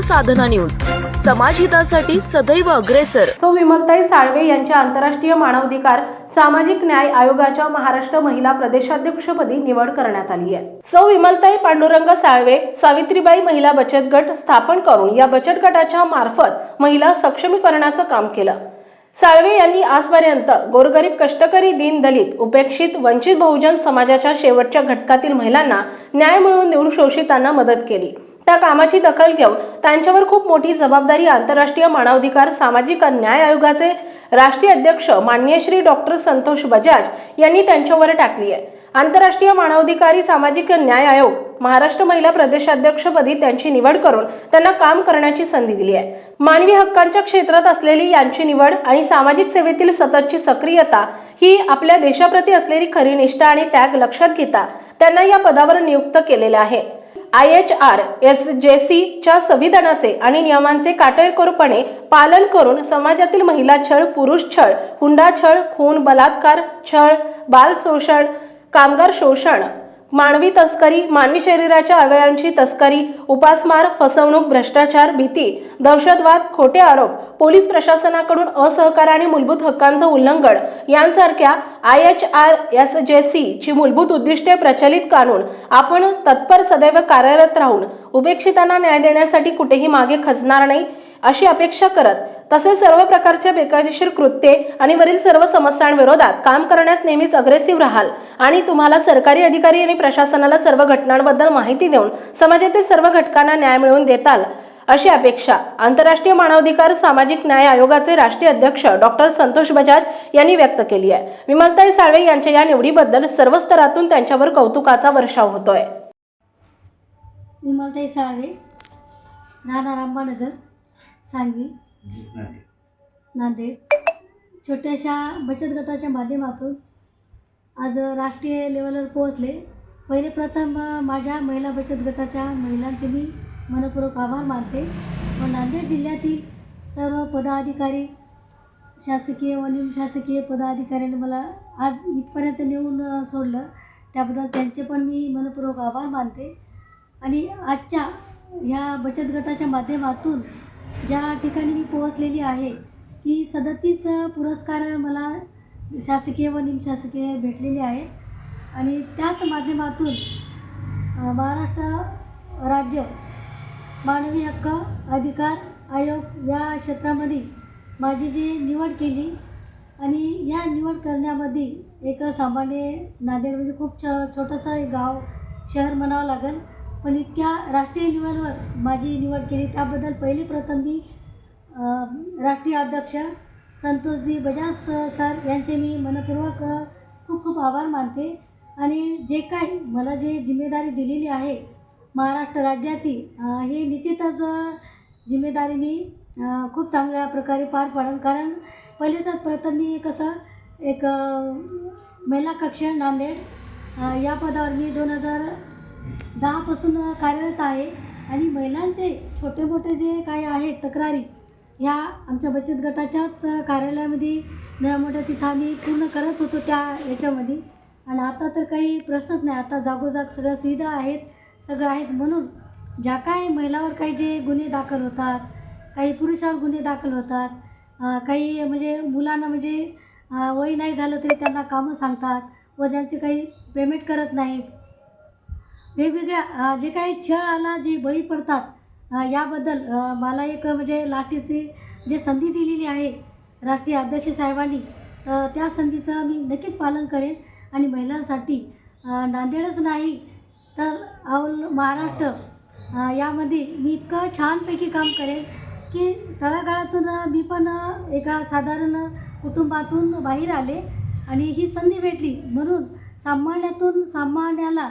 साधना news. समाजहितासाठी सदैव अग्रेसर. सौ विमलताई साळवे यांच्या आंतरराष्ट्रीय मानवाधिकार सामाजिक न्याय आयोगाच्या महाराष्ट्र महिला प्रदेशाध्यक्षपदी निवड करण्यात आली आहे. सौ विमलताई पांडुरंग साळवे सावित्रीबाई महिला बचत गट स्थापन करून या बचत गटाच्या मार्फत महिला सक्षमीकरणाचं काम केलं. साळवे यांनी आजपर्यंत गोरगरीब कष्टकरी दीन दलित उपेक्षित वंचित बहुजन समाजाच्या शेवटच्या घटकातील महिलांना न्याय मिळवून देऊन शोषितांना मदत केली. त्या कामाची दखल घेऊन त्यांच्यावर खूप मोठी जबाबदारी आंतरराष्ट्रीय मानवाधिकार सामाजिक न्याय आयोगाचे राष्ट्रीय अध्यक्ष मान्य श्री डॉक्टर संतोष बजाज यांनी त्यांच्यावर टाकली आहे. आंतरराष्ट्रीय मानवाधिकारी सामाजिक न्याय आयोग महाराष्ट्र महिला प्रदेशाध्यक्षपदी त्यांची निवड करून त्यांना काम करण्याची संधी दिली आहे. मानवी हक्कांच्या क्षेत्रात असलेली यांची निवड आणि सामाजिक सेवेतील सततची सक्रियता ही आपल्या देशाप्रती असलेली खरी निष्ठा आणि त्याग लक्षात घेता त्यांना या पदावर नियुक्त केलेलं आहे. आय एच आर एस जे सीच्या संविधानाचे आणि नियमांचे काटेकोरपणे पालन करून समाजातील महिला छळ पुरुष छळ हुंडा छळ खून बलात्कार छळ बाल शोषण कामगार शोषण मानवी तस्करी मानवी शरीराच्या अवयवांची तस्करी उपासमार फसवणूक भ्रष्टाचार भीती दहशतवाद खोटे आरोप पोलीस प्रशासनाकडून असहकार आणि मूलभूत हक्कांचं उल्लंघन यांसारख्या I H R S J C मूलभूत उद्दिष्टे प्रचलित कानून आपण तत्पर सदैव कार्यरत राहून उपेक्षितांना न्याय देण्यासाठी कुठेही मागे खचणार नाही अशी अपेक्षा करत तसेच सर्व प्रकारच्या बेकायदेशीर कृत्ये आणि वरील सर्व समस्यांविरोधात काम करण्यास नेहमीच अग्रेसिव्ह राहाल. आणि तुम्हाला सरकारी अधिकारी आणि प्रशासनाला सर्व घटनांबद्दल माहिती देऊन समाजातील सर्व घटकांना न्याय मिळवून देताल अशी अपेक्षा आंतरराष्ट्रीय मानवाधिकार सामाजिक न्याय आयोगाचे राष्ट्रीय अध्यक्ष डॉक्टर संतोष बजाज यांनी व्यक्त केली आहे. विमलताई साळवे यांच्या या निवडीबद्दल सर्व स्तरातून त्यांच्यावर कौतुकाचा वर्षाव होतोय. विमलताई साळवे राणा अंबानगर सांगवी. नांदेड. छोट्याशा बचत गटाच्या माध्यमातून आज राष्ट्रीय लेवलवर पोहोचले. पहिले प्रथम माझ्या महिला बचत गटाच्या महिलांचे मी मनपूर्वक आभार मानते. व नांदेड जिल्ह्यातील सर्व पदाधिकारी शासकीय व निमशासकीय पदाधिकाऱ्यांनी मला आज इथपर्यंत नेऊन सोडलं. त्याबद्दल त्यांचे पण मी मनपूर्वक आभार मानते. आणि आजच्या ह्या बचत गटाच्या माध्यमातून ज्या ठिकाणी मी पोहोचलेली आहे की सदतीस पुरस्कार मला शासकीय व निमशासकीय भेटलेले आहेत. आणि त्याच माध्यमातून महाराष्ट्र राज्य मानवी हक्क अधिकार आयोग या क्षेत्रामध्ये माझी जी निवड केली आणि या निवड करण्यामध्ये एक सामान्य नांदेड म्हणजे खूप छ छोटंसं एक गाव शहर म्हणावं लागेल. पण इतक्या राष्ट्रीय लेवलवर माझी निवड केली त्याबद्दल पहिले प्रथम मी राष्ट्रीय अध्यक्ष संतोषजी बजाज सर यांचे मी मनपूर्वक खूप खूप आभार मानते. आणि जे काही मला जे जिम्मेदारी दिलेली आहे महाराष्ट्र राज्याची हे निश्चितच जिम्मेदारी मी खूप चांगल्या प्रकारे पार पाडेन कारण पहिलेच प्रथम मी कसं एक महिला कक्ष नांदेड या पदावर मी दोन हजार दहापासून कार्यरत आहे आणि महिलांचे छोटे मोठे जे काही आहेत तक्रारी ह्या आमच्या बचत गटाच्याच कार्यालयामध्ये मोठ्या तिथं आम्ही पूर्ण करत होतो त्या याच्यामध्ये. आणि आता तर काही प्रश्नच नाही आता जागोजाग सगळ्या सुविधा आहेत सगळं आहेत म्हणून ज्या काही महिलावर काही जे गुन्हे दाखल होतात काही पुरुषावर गुन्हे दाखल होतात काही म्हणजे मुलांना म्हणजे वय नाही झालं तरी त्यांना कामं सांगतात व त्यांचे काही पेमेंट करत नाहीत वेगवेगळ्या जे काही छळाला जे बळी पडतात याबद्दल मला एक म्हणजे लाठीची जे संधी दिलेली आहे राष्ट्रीय अध्यक्ष साहेबांनी तर त्या संधीचं मी नक्कीच पालन करेन. आणि महिलांसाठी नांदेडच नाही तर ऑल महाराष्ट्र यामध्ये मी इतकं छानपैकी काम करेन की तळागाळातून मी पण एका साधारण कुटुंबातून बाहेर आले आणि ही संधी भेटली. म्हणून सामान्यातून सामान्याला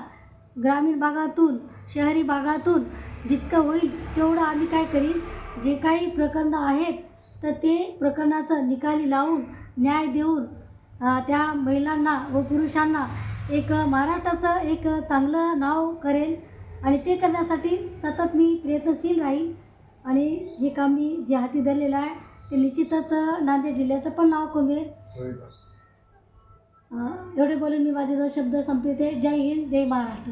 ग्रामीण भागातून शहरी भागातून जितकं होईल तेवढं आम्ही काय करीन? जे काही प्रकरणं आहेत तर ते प्रकरणाचं निकाली लावून न्याय देऊन त्या महिलांना व पुरुषांना एक महाराष्ट्राचं एक चांगलं नाव करेल. आणि ते करण्यासाठी सतत मी प्रयत्नशील राहील आणि हे काम मी जे हाती धरलेलं आहे ते निश्चितच नांदेड जिल्ह्याचं पण नाव कमवेल अ, एवढे बोलून मी माझे दोन शब्द संपवते. जय हिंद जय महाराष्ट्र.